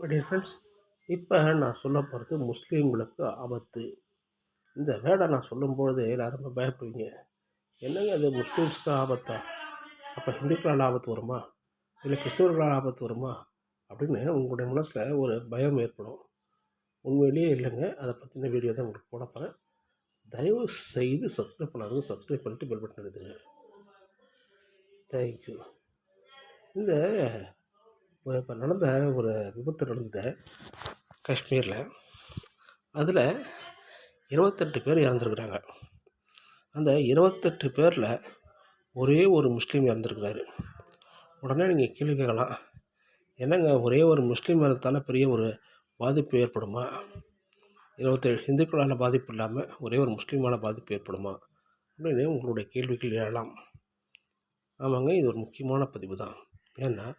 Dear friends இப்போ நான் சொல்ல போகிறது முஸ்லீம்களுக்கு ஆபத்து. இந்த வேடை நான் சொல்லும்பொழுது எல்லாருமே பயப்படுவீங்க. என்னங்க அது முஸ்லீம்ஸ்க்கு ஆபத்தா? அப்போ ஹிந்துக்களால் ஆபத்து வருமா? இல்லை கிறிஸ்தவர்களால் ஆபத்து வருமா? அப்படின்னு உங்களுடைய மனசில் ஒரு பயம் ஏற்படும். உண்மையிலேயே இல்லைங்க. அதை பற்றின வீடியோ தான் உங்களுக்கு போட போகிறேன் தயவு செய்து சப்ஸ்கிரைப் பண்ணாதவங்க சப்ஸ்கிரைப் பண்ணிட்டு பெல் பட்டன் எடுத்துருங்க தேங்க்யூ இந்த இப்போ இப்போ நடந்த ஒரு விபத்து நடந்த காஷ்மீரில் அதில் இருபத்தெட்டு பேர் இறந்துருக்குறாங்க. அந்த இருபத்தெட்டு பேரில் ஒரே ஒரு முஸ்லீம் இறந்துருக்குறாரு. உடனே நீங்கள் கேள்வி கேட்கலாம் என்னங்க ஒரே ஒரு முஸ்லீம் இறந்தால பெரிய ஒரு பாதிப்பு ஏற்படுமா? இருபத்தேழு இந்துக்களால் பாதிப்பு இல்லாமல் ஒரே ஒரு முஸ்லீமால் பாதிப்பு ஏற்படுமா? அப்படின்னு உங்களுடைய கேள்விகள் எழலாம். ஆமாங்க இது ஒரு முக்கியமான பதிவு தான் ஏன்னா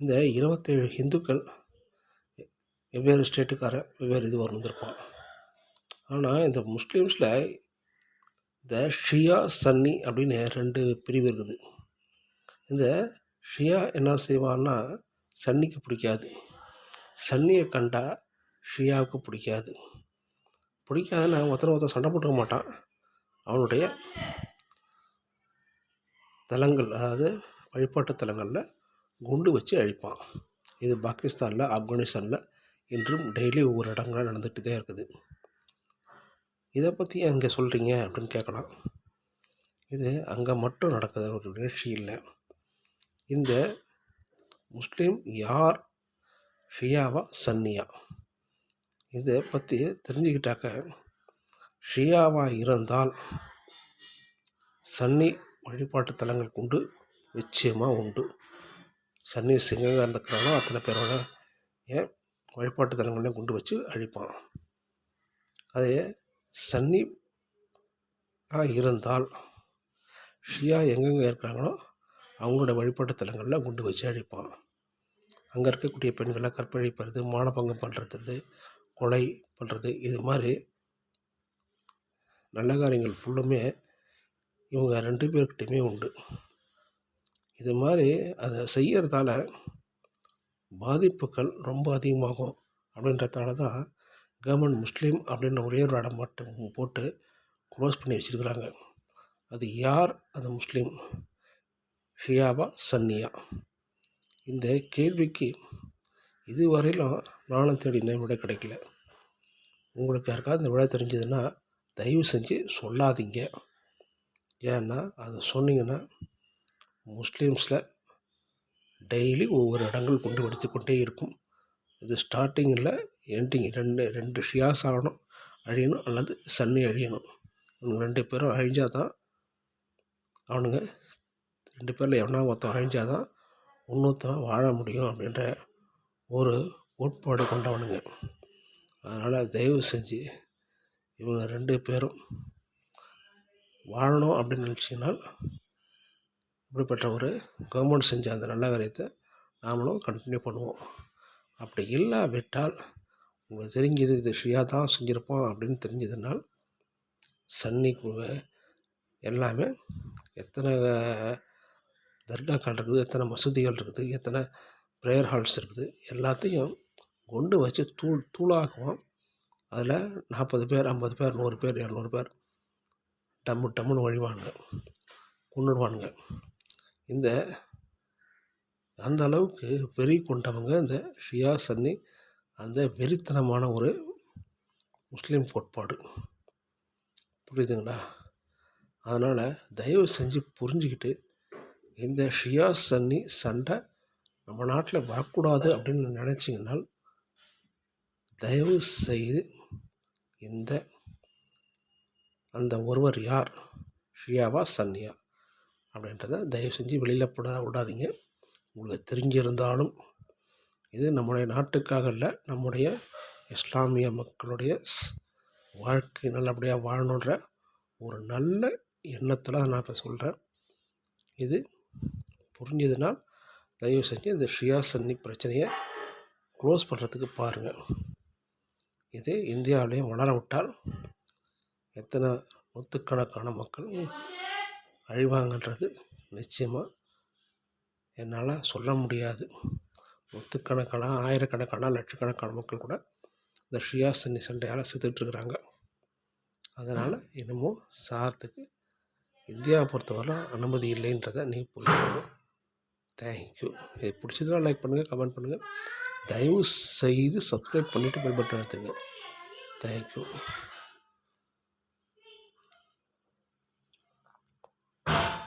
இந்த இருபத்தேழு இந்துக்கள் வெவ்வேறு ஸ்டேட்டுக்கார வெவ்வேறு இது வந்திருப்பான் ஆனால் இந்த முஸ்லீம்ஸில் இந்த ஷியா சன்னி அப்படின்னு ரெண்டு பிரிவு இருக்குது. இந்த ஷியா என்ன செய்வான்னா சன்னிக்கு பிடிக்காது. சன்னியை கண்டா ஷியாவுக்கு பிடிக்காது. பிடிக்காதுன்னா ஒருத்தர் ஒருத்தர் சண்டை போட்டுக்க மாட்டான். அவனுடைய தலங்கள் அதாவது வழிபாட்டு தலங்களில் குண்டு வச்சு அழிப்பான். இது பாகிஸ்தானில் ஆப்கானிஸ்தானில் இன்றும் டெய்லி ஒவ்வொரு இடங்களாக நடந்துகிட்டு தான் இருக்குது. இதை பற்றி அங்கே சொல்கிறீங்க அப்படின்னு கேட்கலாம். இது அங்கே மட்டும் நடக்கிற ஒரு நிகழ்ச்சி இல்லை. இந்த முஸ்லீம் யார்? ஷியாவா சன்னியா? இதை பற்றி தெரிஞ்சுக்கிட்டாக்க ஷியாவாக இருந்தால் சன்னி வழிபாட்டு தலங்கள் கொண்டு நிச்சயமாக உண்டு. சன்னி சிங்கங்காக இருந்துக்கிறானோ அத்தனை பேரோட ஏன் வழிபாட்டு தலங்களையும் கொண்டு வச்சு அழிப்பான். அதே சன்னி இருந்தால் ஷியா எங்கெங்கே இருக்கிறாங்களோ அவங்களோட வழிபாட்டு தலங்களில் குண்டு வச்சு அழிப்பான். அங்கே இருக்கக்கூடிய பெண்களை கற்பழிப்பது மானபங்கம் பண்ணுறது கொலை பண்ணுறது இது மாதிரி நல்ல காரியங்கள் ஃபுல்லுமே இவங்க ரெண்டு பேர்கிட்டையுமே உண்டு. இது மாதிரி அதை செய்கிறதால பாதிப்புகள் ரொம்ப அதிகமாகும். அப்படின்றதால தான் கவர்மெண்ட் முஸ்லீம் அப்படின்ற ஒரே ஒரு இடம் மட்டும் போட்டு க்ளோஸ் பண்ணி வச்சுருக்குறாங்க. அது யார்? அந்த முஸ்லீம். ஷியாவா சன்னியா? இந்த கேள்விக்கு இதுவரையிலும் நானும் தேடினேன் விட கிடைக்கல. உங்களுக்கு யாருக்காவது இந்த விட தெரிஞ்சதுன்னா தயவு செஞ்சு சொல்லாதீங்க. ஏன்னா அதை சொன்னீங்கன்னா முஸ்லீம்ஸில் டெய்லி ஒவ்வொரு இடங்கள் கொண்டு படித்து கொண்டே இருக்கும். இது ஸ்டார்டிங்கில் எண்டிங் ரெண்டு ரெண்டு ஷியாஸ் ஆகணும் அழியணும் அல்லது சன்னி அழியணும். இவங்க ரெண்டு பேரும் அழிஞ்சால் தான் அவனுங்க ரெண்டு பேரில் எவனா ஒருத்தன் அழிஞ்சால் தான் இன்னொருத்தன் வாழ முடியும் அப்படின்ற ஒரு கோட்பாடு கொண்டவனுங்க. அதனால் தயவு செஞ்சு இவங்க ரெண்டு பேரும் வாழணும் அப்படின்னு நினச்சிங்கன்னா இப்படிப்பட்ட ஒரு கவர்மெண்ட் செஞ்ச அந்த நல்ல காரியத்தை நாமளும் கண்டினியூ பண்ணுவோம். அப்படி இல்லாவிட்டால் உங்களுக்கு தெரிஞ்சது இது ஷியா தான் செஞ்சுருப்போம் அப்படின்னு தெரிஞ்சதுனால் சன்னி எல்லாமே எத்தனை தர்காக்கள் இருக்குது எத்தனை மசூதிகள் இருக்குது எத்தனை ப்ரேயர் ஹால்ஸ் இருக்குது எல்லாத்தையும் கொண்டு வச்சு தூள் தூளாக்குவோம். அதில் நாற்பது பேர் ஐம்பது பேர் நூறு பேர் இரநூறு பேர் டம்மு டம்முன்னு வழிவானுங்க கொண்டுடுவானுங்க இந்த அந்த அளவுக்கு வெறி கொண்டவங்க இந்த ஷியா சன்னி அந்த வெறித்தனமான ஒரு முஸ்லீம் கோட்பாடு. புரியுதுங்களா? அதனால் தயவு செஞ்சு புரிஞ்சுக்கிட்டு இந்த ஷியா சன்னி சண்டை நம்ம நாட்டில் வரக்கூடாது அப்படின்னு நினச்சிங்கனால் தயவு செய்து இந்த அந்த ஒருவர் யார்? ஷியாவா சன்னியா? அப்படின்றத தயவு செஞ்சு வெளியில் போட விடாதீங்க. உங்களுக்கு தெரிஞ்சிருந்தாலும் இது நம்முடைய நாட்டுக்காக இல்லை நம்முடைய இஸ்லாமிய மக்களுடைய வாழ்க்கை நல்லபடியாக வாழணுன்ற ஒரு நல்ல எண்ணத்தில் நான் இப்போ சொல்கிறேன் இது புரிஞ்சதுனால் தயவு செஞ்சு இந்த ஷியா சன்னி பிரச்சனையை க்ளோஸ் பண்ணுறதுக்கு பாருங்கள் இது இந்தியாவிலையும் வளர விட்டால் எத்தனை நூற்றுக்கணக்கான மக்கள் அழிவாங்கன்றது நிச்சயமாக என்னால் சொல்ல முடியாது. நூற்றுக்கணக்கான ஆயிரக்கணக்கான லட்சக்கணக்கான மக்கள் கூட இந்த ஷியா சன்னி சண்டையால் செத்துட்ருக்குறாங்க அதனால் இன்னமும் சாரத்துக்கு இந்தியாவை பொறுத்தவரை அனுமதி இல்லைன்றதை நீ புரிஞ்சுக்கணும். தேங்க்யூ இது பிடிச்சதுனா லைக் பண்ணுங்கள் கமெண்ட் பண்ணுங்கள் தயவு செய்து சப்ஸ்கிரைப் பண்ணிவிட்டு பெல் பட்டன் எடுத்துங்க தேங்க்யூ